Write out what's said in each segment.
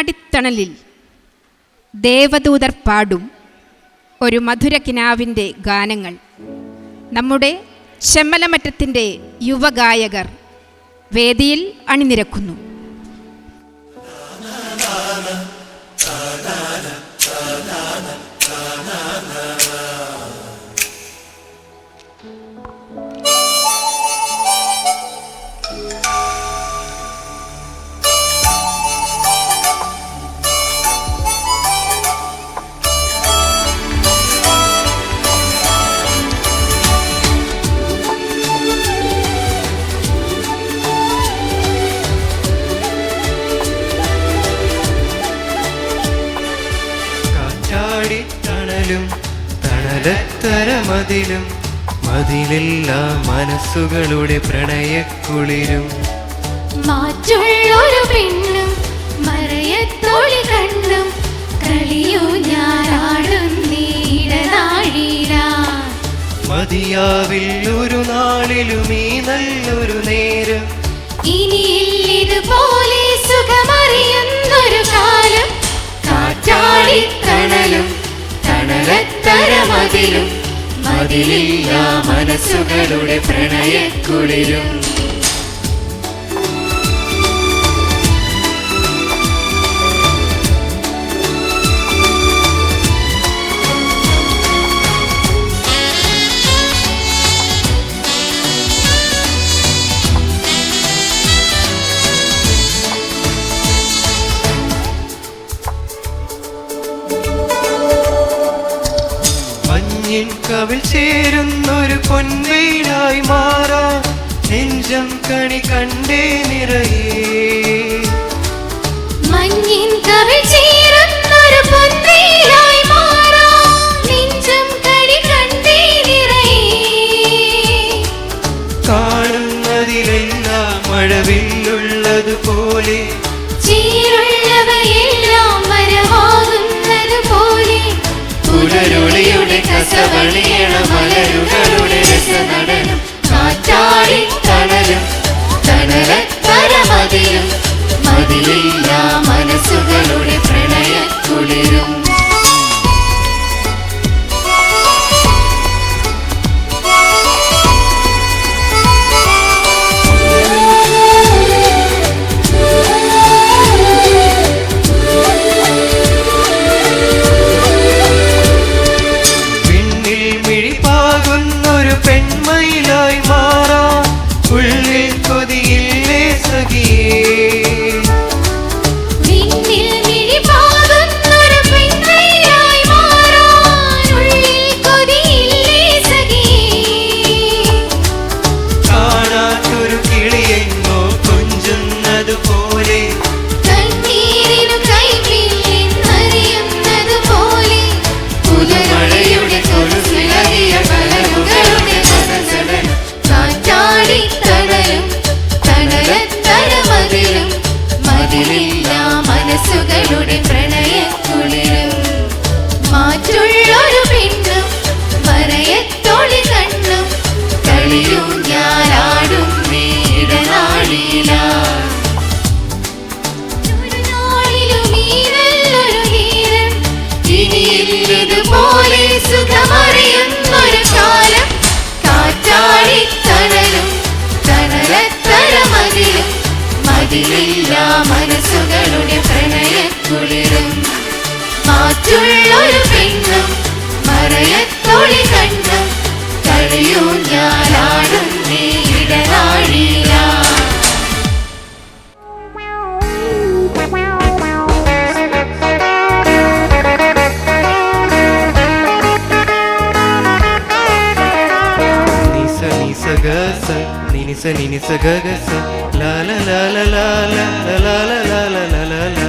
കാറ്റാടിത്തണലിൽ ദേവദൂതർ പാടും ഒരു മധുരക്കിനാവിന്റെ ഗാനങ്ങൾ. നമ്മുടെ ചെമ്മലമറ്റത്തിന്റെ യുവഗായകർ വേദിയിൽ അണിനിരക്കുന്നു. തണലും തണലത്തര മതിലും മതിലെല്ലാ മനസ്സുകളുടെ പ്രണയക്കുളിരും. മാറ്റുള്ളൊരു പെണ്ണും മറയത്തോളി കണ്ണും കളിയൂ ഞാനാടും നീടനാഴില മതിയാവിൽ ഒരു നാളിലും ഈ നല്ലൊരു നേരം മതിലില്ലാ മനസ്സുകളുടെ പ്രണയക്കുളിരും. നെഞ്ചം കണി കണ്ടേ നിറയേ. Be. ഞാനാടുന്നേ ഇടനാഴിയ గస నినిస నినిస గగస లాల లాల లాల లాల లాల లాల లాల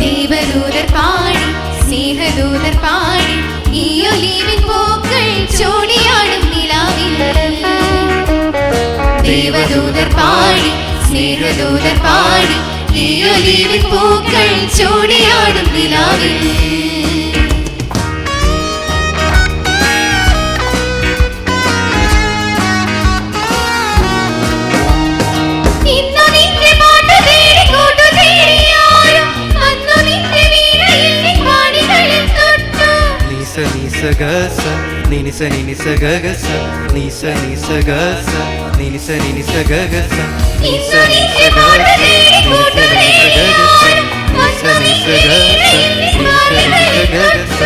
ദേവദൂതർ പാടി പാടി ഈ ഒലീവിൻ ചോടിയാടും നിലാവിൽ. ദേവദൂതർ പാടി പാടി പൂക്കൾ ചൂടിയാടും നിലാവിൽ. నినిస నినిస గగస నిస నిస గస నినిస నినిస గగస నిస నిస గస నిస నిస గగస నిస నిస గస నిస నిస గగస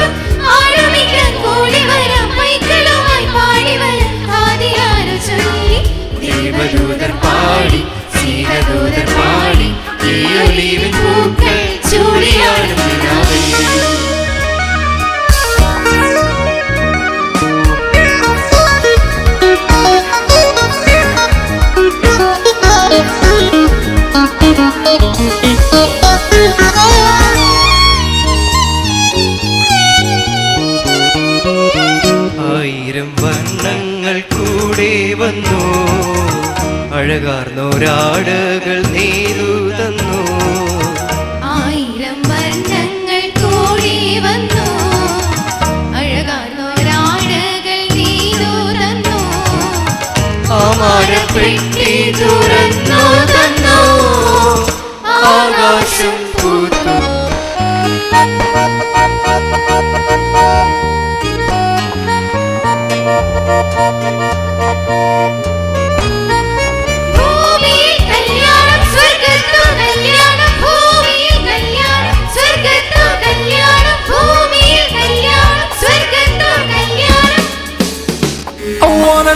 ആയിരം വർണങ്ങൾ കൂടെ വന്നു. അഴകാർന്നോരാടുകൾ നീരു തന്നു. ആയിരം വർണങ്ങൾ കൂടി വന്നു. അഴകാർന്നൊരാടുകൾ നീതു തന്നു. ആമാരപ്പെട്ടി തുറന്നു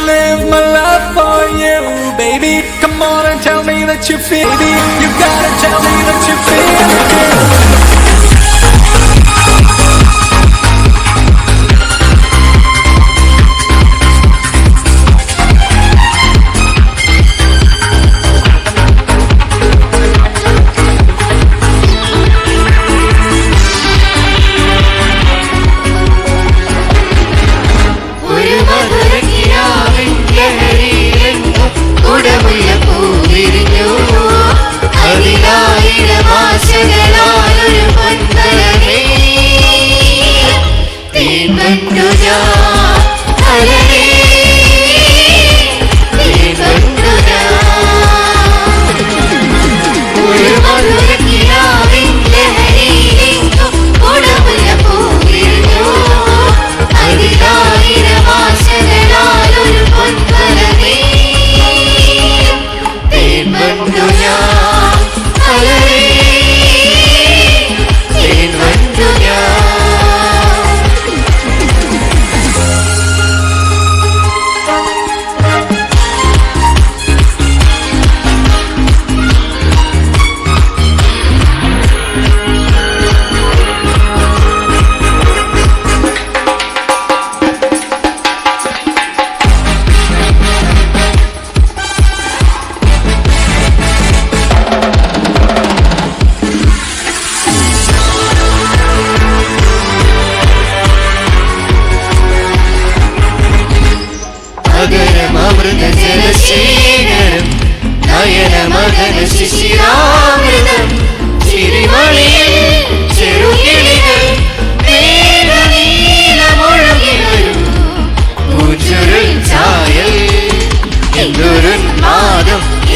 live my life for you, baby. Come on and tell me that you feel me. You gotta tell me that you feel me.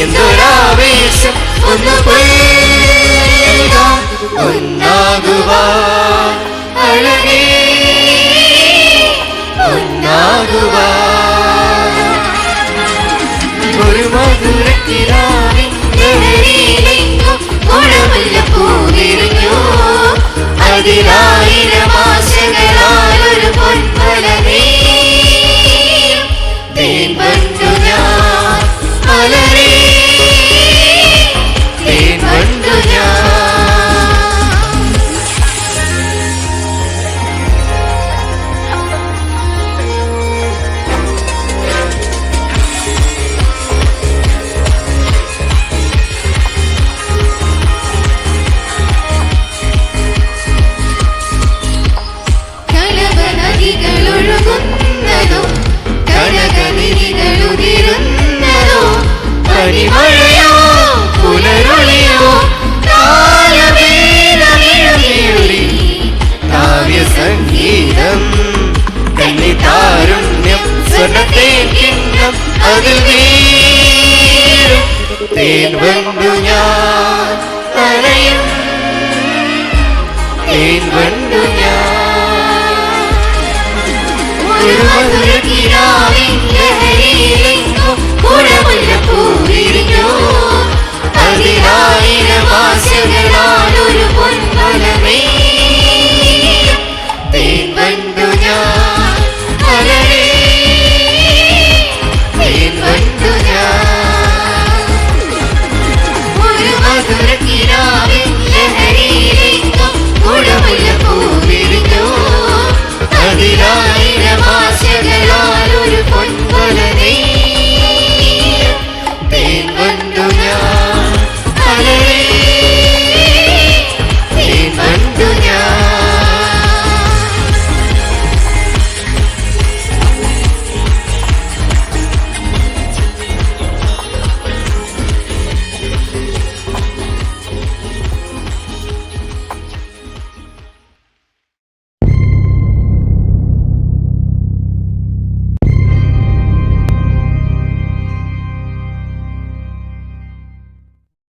എന്തൊരാവേശം ഒന്ന് ഒന്നാകുവാൻ അഴകേ ഒന്നാകുവാൻ ഒരു മധുരക്കിനാവിൻ ലഹരിയിലെങ്ങും